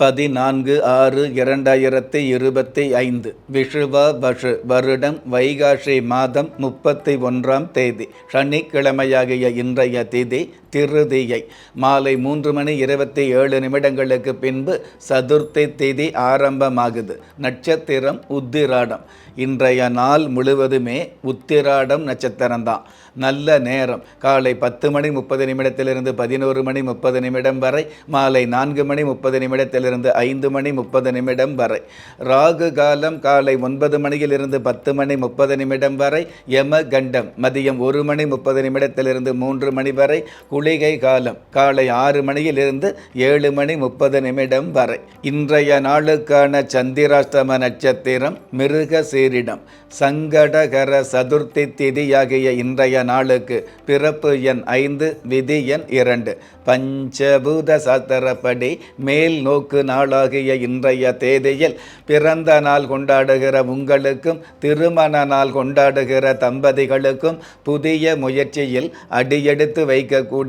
பதினான்கு ஆறு இரண்டாயிரத்தி இருபத்தி ஐந்து விஷுவ வஷு வருடம் வைகாசி மாதம் முப்பத்தி ஒன்றாம் தேதி சனிக்கிழமையாகிய இன்றைய திதி திருதியை. மாலை மூன்று மணி இருபத்தி ஏழு நிமிடங்களுக்கு பின்பு சதுர்த்தி திதி ஆரம்பமாகுது. நட்சத்திரம் உத்திராடம். இன்றைய நாள் முழுவதுமே உத்திராடம் நட்சத்திரம்தான். நல்ல நேரம். காலை பத்து மணி முப்பது நிமிடத்திலிருந்து பதினோரு மணி முப்பது நிமிடம் வரை மாலை நான்கு மணி முப்பது நிமிடத்திலிருந்து ஐந்து மணி முப்பது நிமிடம் வரை. ராகு காலம் காலை ஒன்பது மணியிலிருந்து பத்து மணி முப்பது நிமிடம் வரை யம கண்டம் மதியம் ஒரு மணி முப்பது நிமிடத்திலிருந்து மூன்று மணி வரை குளிகை காலம். காலை ஆறு மணியிலிருந்து ஏழு மணி முப்பது நிமிடம் வரை. இன்றைய நாளுக்கான சந்திராஷ்டம நட்சத்திரம் மிருக சீரிடம். சங்கடகர சதுர்த்தி திதியாகிய இன்றைய நாளுக்கு பிறப்பு எண் ஐந்து விதி எண் இரண்டு. பஞ்சபூத சாத்திரப்படி மேல் நோக்கு நாளாகிய இன்றைய தேதியில் பிறந்த நாள் கொண்டாடுகிற உங்களுக்கும் திருமண நாள் கொண்டாடுகிற தம்பதிகளுக்கும் புதிய முயற்சியில் அடியெடுத்து வைக்கக்கூடிய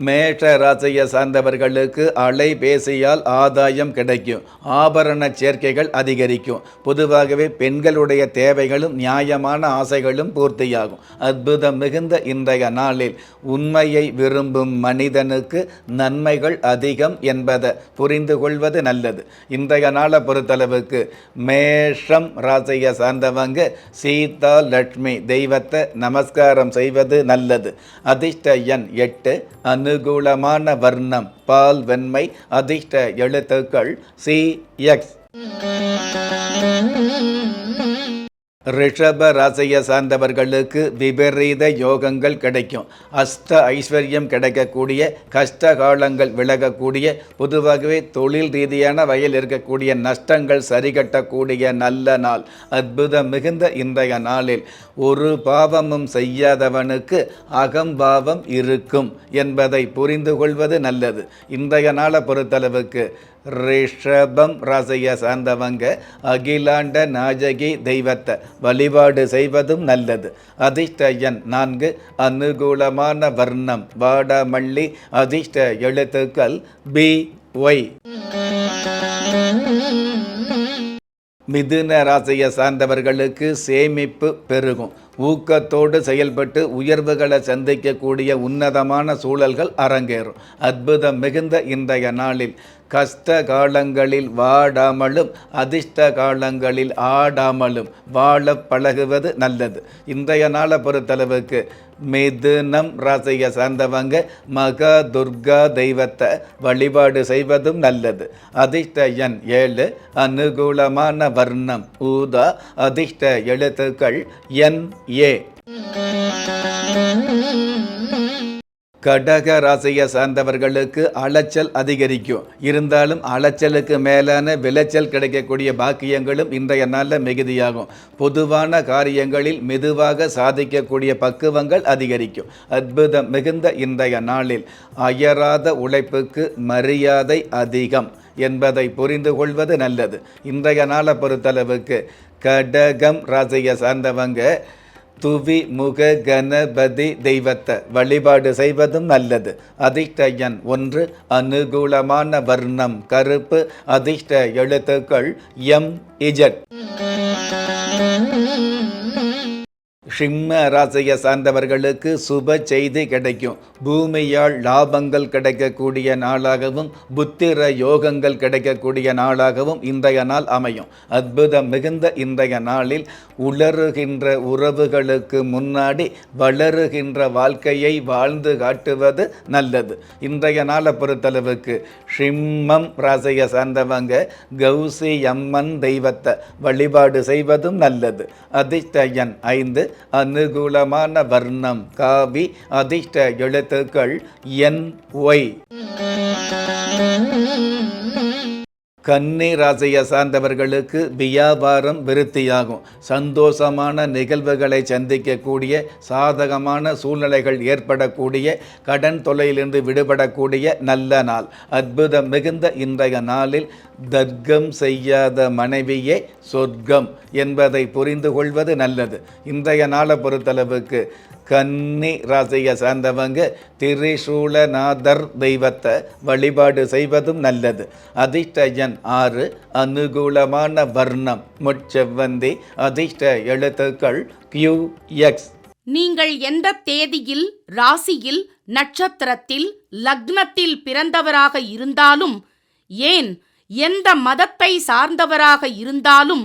மேஷ ராசியை சார்ந்தவர்களுக்கு அலைபேசியால் ஆதாயம் கிடைக்கும். ஆபரண சேர்க்கைகள் அதிகரிக்கும். பொதுவாகவே பெண்களுடைய தேவைகளும் நியாயமான ஆசைகளும் பூர்த்தியாகும். அற்புதம் மிகுந்த இன்றைய நாளில் உண்மையை விரும்பும் மனிதனுக்கு நன்மைகள் அதிகம் என்பதை புரிந்து கொள்வது நல்லது. இன்றைய நாளை பொறுத்தளவுக்கு மேஷம் ராசியை சார்ந்தவங்க சீதா லட்சுமி தெய்வத்தை நமஸ்காரம் செய்வது நல்லது. அதிர்ஷ்ட எண் எட்டு அனுகூலமான வர்ணம் பால் வெண்மை அதிர்ஷ்ட எழுத்துக்கள் சி எக்ஸ் ரிஷப ராசியை சார்ந்தவர்களுக்கு விபரீத யோகங்கள் கிடைக்கும். அஷ்ட ஐஸ்வர்யம் கிடைக்கக்கூடிய கஷ்ட காலங்கள் விலகக்கூடிய பொதுவாகவே தொழில் ரீதியான வயல் இருக்கக்கூடிய நஷ்டங்கள் சரிகட்டக்கூடிய நல்ல நாள். அற்புதம் மிகுந்த இன்றைய நாளில் ஒரு பாவமும் செய்யாதவனுக்கு அகம்பாவம் இருக்கும் என்பதை புரிந்து கொள்வது நல்லது. இன்றைய நாளை பொறுத்தளவுக்கு ரிஷபம் ராசியை சார்ந்தவங்க அகிலாண்ட நாஜகி தெய்வத்தை வழிபாடு செய்வதும் நல்லது. அதிர்ஷ்டயன் நான்கு அனுகூலமான வர்ணம் வாடமள்ளி அதிர்ஷ்ட எழுத்துக்கள் பி ஒய். மிதுன ராசியை சார்ந்தவர்களுக்கு சேமிப்பு பெருகும். ஊக்கத்தோடு செயல்பட்டு உயர்வுகளை சந்திக்கக்கூடிய உன்னதமான சூழல்கள் அரங்கேறும். அற்புதம் மிகுந்த இன்றைய நாளில் கஷ்ட காலங்களில் வாடாமலும் அதிர்ஷ்ட காலங்களில் ஆடாமலும் வாழ பழகுவது நல்லது. இன்றைய நாளை பொறுத்தளவுக்கு மிதுனம் ராசியை சார்ந்தவங்க மகா துர்கா தெய்வத்தை வழிபாடு செய்வதும் நல்லது. அதிர்ஷ்ட எண் ஏழு அனுகூலமான வர்ணம் ஊதா அதிர்ஷ்ட எழுத்துக்கள் என் ஏ. கடக ராசியை சார்ந்தவர்களுக்கு அலைச்சல் அதிகரிக்கும். இருந்தாலும் அலைச்சலுக்கு மேலான விளைச்சல் கிடைக்கக்கூடிய பாக்கியங்களும் இன்றைய நாளில் மிகுதியாகும். பொதுவான காரியங்களில் மெதுவாக சாதிக்கக்கூடிய பக்குவங்கள் அதிகரிக்கும். அற்புதம் மிகுந்த இன்றைய நாளில் அயராத உழைப்புக்கு மரியாதை அதிகம் என்பதை புரிந்து கொள்வது நல்லது. இன்றைய நாளை பொறுத்தளவுக்கு கடகம் ராசியை சார்ந்தவங்க துவி முக கணபதி தெய்வத்தை வழிபாடு செய்வதும் நல்லது. அதிர்ஷ்ட எண் ஒன்று அனுகூலமான வர்ணம் கருப்பு அதிர்ஷ்ட எழுத்துக்கள் எம் இஜட். சிம்ம ராசியை சார்ந்தவர்களுக்கு சுப செய்தி கிடைக்கும். பூமியால் லாபங்கள் கிடைக்கக்கூடிய நாளாகவும் புத்திர யோகங்கள் கிடைக்கக்கூடிய நாளாகவும் இன்றைய நாள் அமையும். அற்புதம் மிகுந்த இன்றைய நாளில் உலருகின்ற உறவுகளுக்கு முன்னாடி வளருகின்ற வாழ்க்கையை வாழ்ந்து காட்டுவது நல்லது. இன்றைய நாளை பொறுத்தளவுக்கு சிம்மம் ராசியை சார்ந்தவங்க கௌசி அம்மன் தெய்வத்தை வழிபாடு செய்வதும் நல்லது. அதிர்ஷ்ட எண் ஐந்து அனுகூலமான வர்ணம். காவி அதிர்ஷ்ட எழுத்துக்கள் என் ஒய். கன்னி ராசியை சார்ந்தவர்களுக்கு வியாபாரம் விருத்தியாகும். சந்தோஷமான நிகழ்வுகளை சந்திக்கக்கூடிய சாதகமான சூழ்நிலைகள் ஏற்படக்கூடிய கடன் தொல்லையிலிருந்து விடுபடக்கூடிய நல்ல நாள். அற்புதம் மிகுந்த இன்றைய நாளில் தர்க்கம் செய்யாத மனைவியே சொர்க்கம் என்பதை புரிந்து கொள்வது நல்லது. இன்றைய நாளை பொறுத்தளவுக்கு கன்னி ராசியை சார்ந்தவங்க திரிசூலநாதர் தெய்வத்தை வழிபாடு செய்வதும் நல்லது. அதிர்ஷ்டயன் ஆறு அனுகூலமான வர்ணம். முச்செவ்வந்தி அதிர்ஷ்ட எழுத்துக்கள் கியூ எக்ஸ் நீங்கள் எந்த தேதியில் ராசியில் நட்சத்திரத்தில் லக்னத்தில் பிறந்தவராக இருந்தாலும் ஏன் எந்த மதத்தை சார்ந்தவராக இருந்தாலும்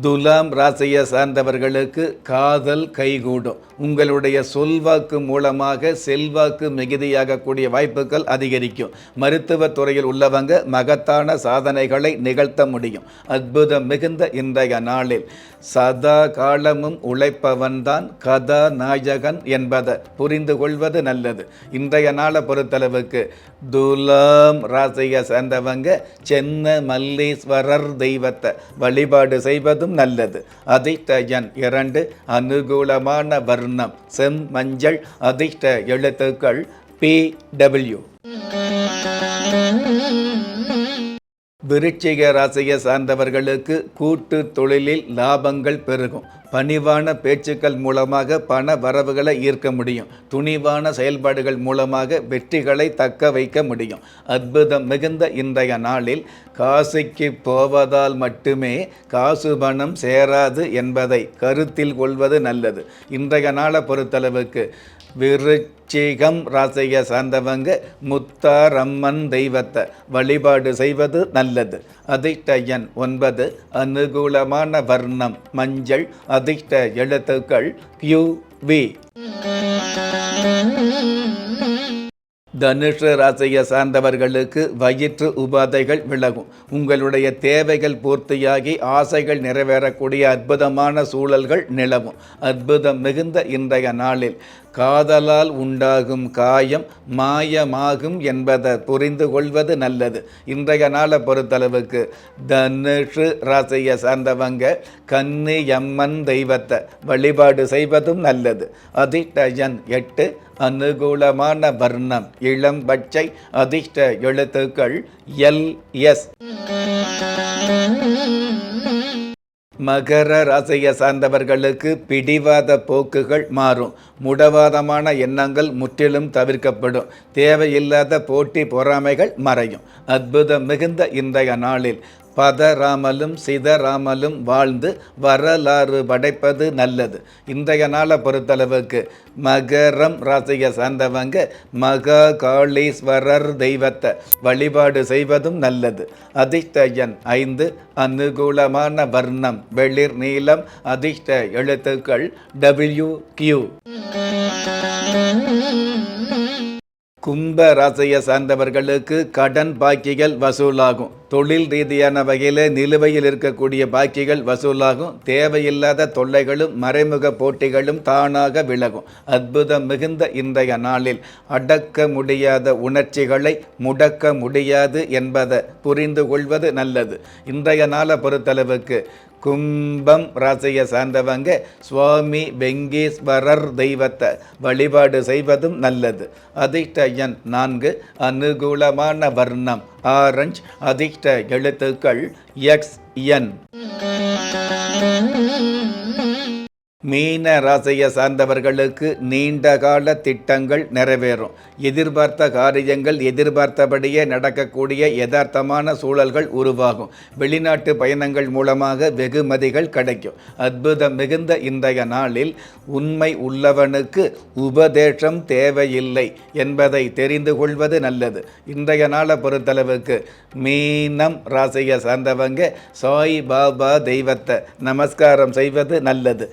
துலாம் ராசியை சார்ந்தவர்களுக்கு காதல் கைகூடும். உங்களுடைய சொல்வாக்கு மூலமாக செல்வாக்கு மிகுதியாகக்கூடிய வாய்ப்புகள் அதிகரிக்கும். மருத்துவத் துறையில் உள்ளவங்க மகத்தான சாதனைகளை நிகழ்த்த முடியும். அற்புதம் மிகுந்த இன்றைய நாளில். சதா காலமும் உழைப்பவன்தான் கதாநாயகன் என்பதை புரிந்து கொள்வது நல்லது. இன்றைய நாளை பொறுத்தளவுக்கு துலாம் ராசியை சேர்ந்தவங்க சென்ன மல்லீஸ்வரர் தெய்வத்தை வழிபாடு செய்வதும் நல்லது. அதிர்ஷ்ட எண் இரண்டு அனுகூலமான வர்ணம். செம் மஞ்சள் அதிர்ஷ்ட எழுத்துக்கள் பி டபிள்யூ விருச்சிக ராசியை சார்ந்தவர்களுக்கு கூட்டு தொழிலில் லாபங்கள் பெருகும். பணிவான பேச்சுக்கள் மூலமாக பண வரவுகளை ஈர்க்க முடியும். துணிவான செயல்பாடுகள் மூலமாக வெற்றிகளை தக்க வைக்க முடியும். அற்புதம் மிகுந்த இன்றைய நாளில் காசிக்கு போவதால் மட்டுமே காசு பணம் சேராது என்பதை கருத்தில் கொள்வது நல்லது. இன்றைய நாளை பொறுத்தளவுக்கு விருச்சிகம் ராசியை சார்ந்தவங்க முத்தாரம்மன் தெய்வத்தை வழிபாடு செய்வது நல்லது. அதிர்ஷ்ட எண் ஒன்பது அனுகூலமான வர்ணம் மஞ்சள் அதிர்ஷ்ட எழுத்துக்கள் கியூ வி தனுஷ ராசியை சார்ந்தவர்களுக்கு வயிற்று உபாதைகள் விலகும். உங்களுடைய தேவைகள் பூர்த்தியாகி ஆசைகள் நிறைவேறக்கூடிய அற்புதமான சூழல்கள் நிலவும். அற்புதம் மிகுந்த இன்றைய நாளில் காதலால் உண்டாகும் காயம் மாயமாகும் என்பதை புரிந்து கொள்வது நல்லது. இன்றைய நாளை பொறுத்தளவுக்கு தனுஷு ராசியை சார்ந்தவங்க கன்னி எம்மன் தெய்வத்தை வழிபாடு செய்வதும் நல்லது. அதிர்ஷ்ட எட்டு அனுகூலமான வர்ணம் இளம் பச்சை அதிர்ஷ்ட எழுத்துக்கள் எல் எஸ். மகர ராசியை சார்ந்தவர்களுக்கு பிடிவாத போக்குகள் மாறும். முடவாதமான எண்ணங்கள் முற்றிலும் தவிர்க்கப்படும். தேவையில்லாத போட்டி பொறாமைகள் மறையும். அற்புதம் மிகுந்த இன்றைய நாளில். பதறாமலும் சிதறாமலும் வாழ்ந்து வரலாறு படைப்பது நல்லது. இன்றைய நாளை பொறுத்தளவுக்கு மகரம் ராசியை சார்ந்தவங்க மகா காளீஸ்வரர் தெய்வத்தை வழிபாடு செய்வதும் நல்லது. அதிர்ஷ்டயன் ஐந்து அனுகூலமான வர்ணம் வெளிர் நீளம் அதிர்ஷ்ட எழுத்துக்கள் டபிள்யூ கியூ கும்ப ராசியை சார்ந்தவர்களுக்கு கடன் பாக்கிகள் வசூலாகும். தொழில் ரீதியான வகையில் நிலுவையில் இருக்கக்கூடிய பாக்கிகள் வசூலாகும். தேவையில்லாத தொல்லைகளும் மறைமுக போட்டிகளும் தானாக விலகும். அற்புதம் மிகுந்த இன்றைய நாளில் அடக்க முடியாத உணர்ச்சிகளை முடக்க முடியாது என்பதை புரிந்து கொள்வது நல்லது. இன்றைய நாளை பொறுத்தளவுக்கு கும்பம் ராசியை சார்ந்தவங்க சுவாமி வெங்கீஸ்வரர் தெய்வத்தை வழிபாடு செய்வதும் நல்லது. அதிர்ஷ்ட எண் நான்கு அனுகூலமான வர்ணம் ஆரஞ்ச் அதிர்ஷ்ட எழுத்துக்கள் எக்ஸ் என் மீன ராசியை சார்ந்தவர்களுக்கு நீண்ட கால திட்டங்கள் நிறைவேறும். எதிர்பார்த்த காரியங்கள் எதிர்பார்த்தபடியே நடக்கக்கூடிய யதார்த்தமான சூழல்கள் உருவாகும். வெளிநாட்டு பயணங்கள் மூலமாக வெகுமதிகள் கிடைக்கும். அற்புதம் மிகுந்த இன்றைய நாளில் உண்மை உள்ளவனுக்கு உபதேசம் தேவையில்லை என்பதை தெரிந்து கொள்வது நல்லது. இன்றைய நாளை பொறுத்தளவுக்கு மீனம் ராசியை சார்ந்தவங்க சாய் பாபா தெய்வத்தை நமஸ்காரம் செய்வது நல்லது.